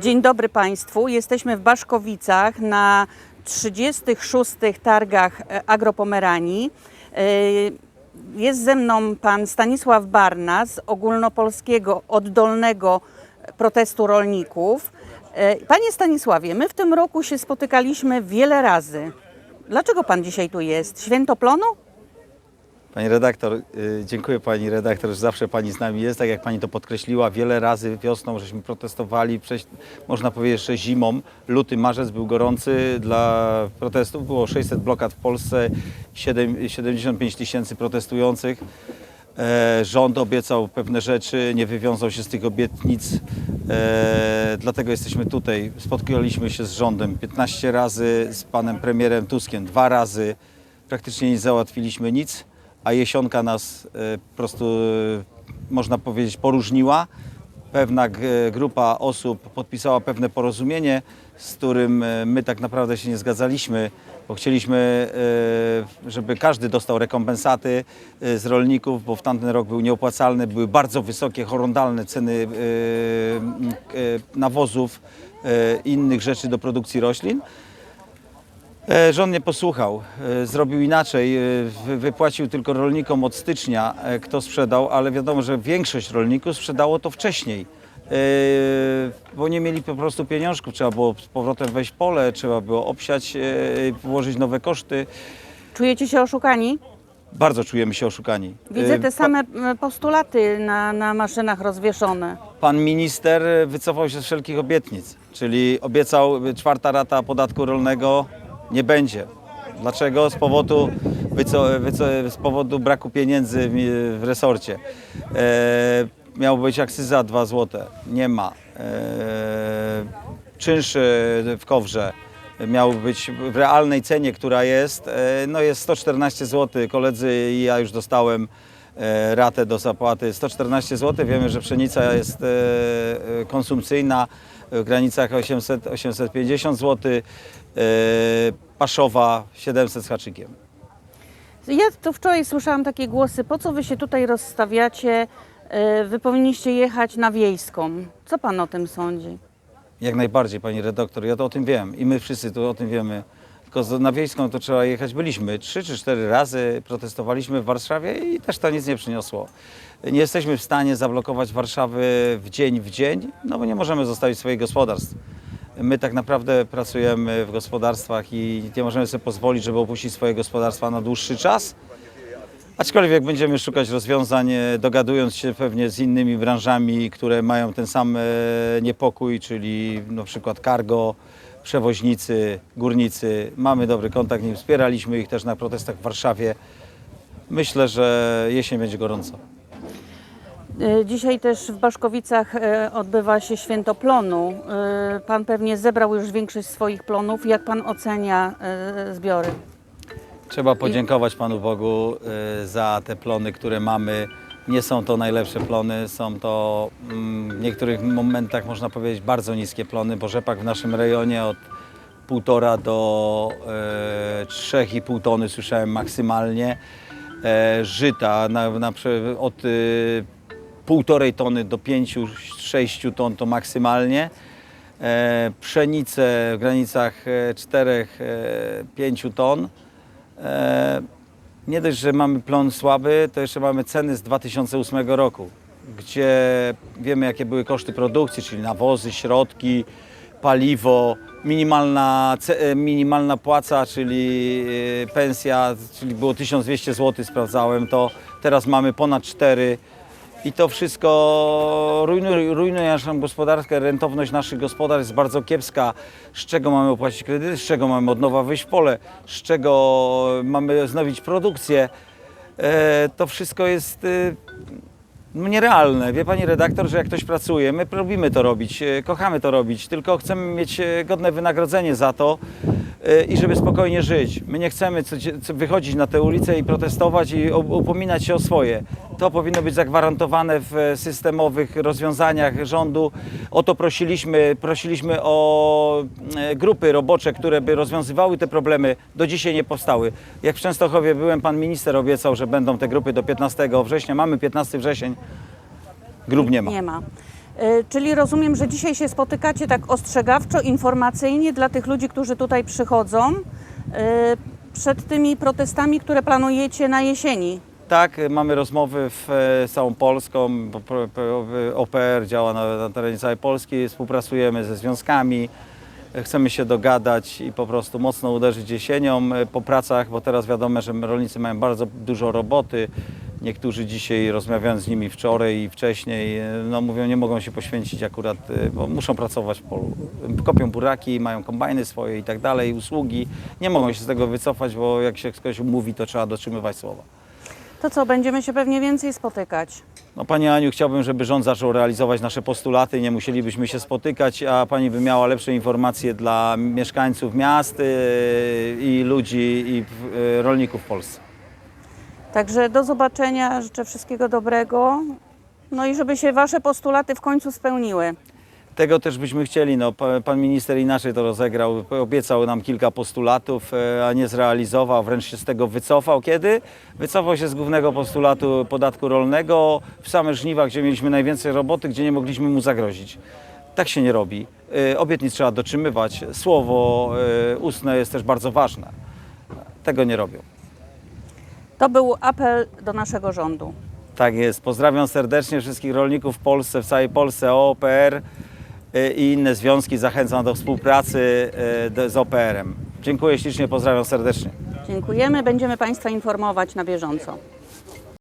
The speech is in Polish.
Dzień dobry Państwu. Jesteśmy w Baszkowicach na 36. targach e, Agropomeranii. E, Jest ze mną pan Stanisław Barna z ogólnopolskiego oddolnego protestu rolników. E, Panie Stanisławie, my w tym roku się spotykaliśmy wiele razy. Dlaczego pan dzisiaj tu jest? Święto plonu? Pani redaktor, y, dziękuję pani redaktor, że zawsze pani z nami jest. Tak jak pani to podkreśliła, wiele razy wiosną żeśmy protestowali, można powiedzieć, że zimą. Luty, marzec był gorący dla protestów. Było 600 blokad w Polsce, 7, 75 tysięcy protestujących. E, rząd obiecał pewne rzeczy, nie wywiązał się z tych obietnic. E, dlatego jesteśmy tutaj. Spotkaliśmy się z rządem 15 razy, z panem premierem Tuskiem dwa razy. Praktycznie nie załatwiliśmy nic, a jesionka nas e, po prostu, e, można powiedzieć, poróżniła. Pewna g- grupa osób podpisała pewne porozumienie, z którym e, my tak naprawdę się nie zgadzaliśmy, bo chcieliśmy, e, żeby każdy dostał rekompensaty e, z rolników, bo w tamten rok był nieopłacalny, były bardzo wysokie, horrendalne ceny e, e, nawozów, e, innych rzeczy do produkcji roślin. E, Rząd nie posłuchał, e, zrobił inaczej, e, wy- wypłacił tylko rolnikom od stycznia, e, kto sprzedał, ale wiadomo, że większość rolników sprzedało to wcześniej, e, bo nie mieli po prostu pieniążków, trzeba było z powrotem wejść pole, trzeba było obsiać, e, włożyć nowe koszty. Czujecie się oszukani? Bardzo czujemy się oszukani. Widzę E, te same postulaty na, na maszynach rozwieszone. Pan minister wycofał się z wszelkich obietnic, czyli obiecał czwarta rata podatku rolnego nie będzie. Dlaczego? Z powodu, wyco, wyco, z powodu braku pieniędzy w, w resorcie. E, miało być akcyza 2 zł, nie ma. E, czynsz e, w Kowrze miał być w realnej cenie, która jest, e, no jest 114 zł. Koledzy i ja już dostałem e, ratę do zapłaty 114 zł. Wiemy, że pszenica jest e, e, konsumpcyjna w granicach 800-850 zł. E, Paszowa 700 z haczykiem. Ja tu wczoraj słyszałam takie głosy, po co wy się tutaj rozstawiacie, E, wy powinniście jechać na wiejską. Co pan o tym sądzi? Jak najbardziej, pani redaktor, ja to o tym wiem i my wszyscy tu o tym wiemy. Tylko na wiejską to trzeba jechać. Byliśmy trzy czy cztery razy, protestowaliśmy w Warszawie i też to nic nie przyniosło. Nie jesteśmy w stanie zablokować Warszawy w dzień w dzień, no bo nie możemy zostawić swoich gospodarstw. My tak naprawdę pracujemy w gospodarstwach i nie możemy sobie pozwolić, żeby opuścić swoje gospodarstwa na dłuższy czas. Aczkolwiek będziemy szukać rozwiązań, dogadując się pewnie z innymi branżami, które mają ten sam e, niepokój, czyli na przykład cargo, przewoźnicy, górnicy. Mamy dobry kontakt, nie wspieraliśmy ich też na protestach w Warszawie. Myślę, że jesień będzie gorąco. E, Dzisiaj też w Baszkowicach e, odbywa się święto plonu. E, Pan pewnie zebrał już większość swoich plonów. Jak pan ocenia zbiory? Trzeba podziękować Panu Bogu za te plony, które mamy. Nie są to najlepsze plony, są to mm, w niektórych momentach można powiedzieć bardzo niskie plony, bo rzepak w naszym rejonie od półtora do e, 3,5 tony słyszałem maksymalnie. E, żyta na, na, od y, półtorej tony do 5-6 ton to maksymalnie. E, pszenice w granicach 4-5 ton. Nie dość, że mamy plon słaby, to jeszcze mamy ceny z 2008 roku, gdzie wiemy jakie były koszty produkcji, czyli nawozy, środki, paliwo, minimalna, e, minimalna płaca, czyli e, pensja, czyli było 1200 zł, sprawdzałem to, teraz mamy ponad 4 i to wszystko rujnuje, rujnuje naszą gospodarkę, rentowność naszych gospodarstw jest bardzo kiepska. Z czego mamy opłacić kredyty, z czego mamy od nowa wyjść w pole, z czego mamy wznowić produkcję. E, to wszystko jest e, no nierealne. Wie pani redaktor, że jak ktoś pracuje, my lubimy to robić, e, kochamy to robić, tylko chcemy mieć e, godne wynagrodzenie za to i żeby spokojnie żyć. My nie chcemy wychodzić na tę ulicę i protestować i upominać się o swoje. To powinno być zagwarantowane w e, systemowych rozwiązaniach rządu. O to prosiliśmy, prosiliśmy o e, grupy robocze, które by rozwiązywały te problemy. Do dzisiaj nie powstały. Jak w Częstochowie byłem, pan minister obiecał, że będą te grupy do 15 września. Mamy 15 wrzesień, grup nie ma. Nie ma. E, Czyli rozumiem, że dzisiaj się spotykacie tak ostrzegawczo, informacyjnie dla tych ludzi, którzy tutaj przychodzą e, przed tymi protestami, które planujecie na jesieni. Tak, y, mamy rozmowy w, e, z całą Polską, OPR działa na, na terenie całej Polski, współpracujemy ze związkami, e, chcemy się dogadać i po prostu mocno uderzyć jesienią e, po pracach, bo teraz wiadomo, że rolnicy mają bardzo dużo roboty. Niektórzy dzisiaj rozmawiając z nimi wczoraj i wcześniej, e, no mówią, nie mogą się poświęcić akurat, e, bo muszą pracować w polu. Kopią buraki, mają kombajny swoje i tak dalej, usługi. Nie mogą się z tego wycofać, bo jak się ktoś umówi, to trzeba dotrzymywać słowa. To co, będziemy się pewnie więcej spotykać. No Pani Aniu, chciałbym, żeby rząd zaczął realizować nasze postulaty, nie musielibyśmy się spotykać, a Pani by miała lepsze informacje dla mieszkańców miast yy, i ludzi i rolników w Polsce. Także do zobaczenia, życzę wszystkiego dobrego. No i żeby się Wasze postulaty w końcu spełniły. Tego też byśmy chcieli. No, pa- pan minister inaczej to rozegrał. Obiecał nam kilka postulatów, e, a nie zrealizował, wręcz się z tego wycofał. Kiedy? Wycofał się z głównego postulatu podatku rolnego w same żniwa, gdzie mieliśmy najwięcej roboty, gdzie nie mogliśmy mu zagrozić. Tak się nie robi. E, Obietnic trzeba dotrzymywać. Słowo e, ustne jest też bardzo ważne. Tego nie robią. To był apel do naszego rządu. Tak jest. Pozdrawiam serdecznie wszystkich rolników w Polsce, w całej Polsce, OPR y, i inne związki. Zachęcam do współpracy y, z OPR-em. Dziękuję ślicznie, pozdrawiam serdecznie. Dziękujemy, będziemy Państwa informować na bieżąco.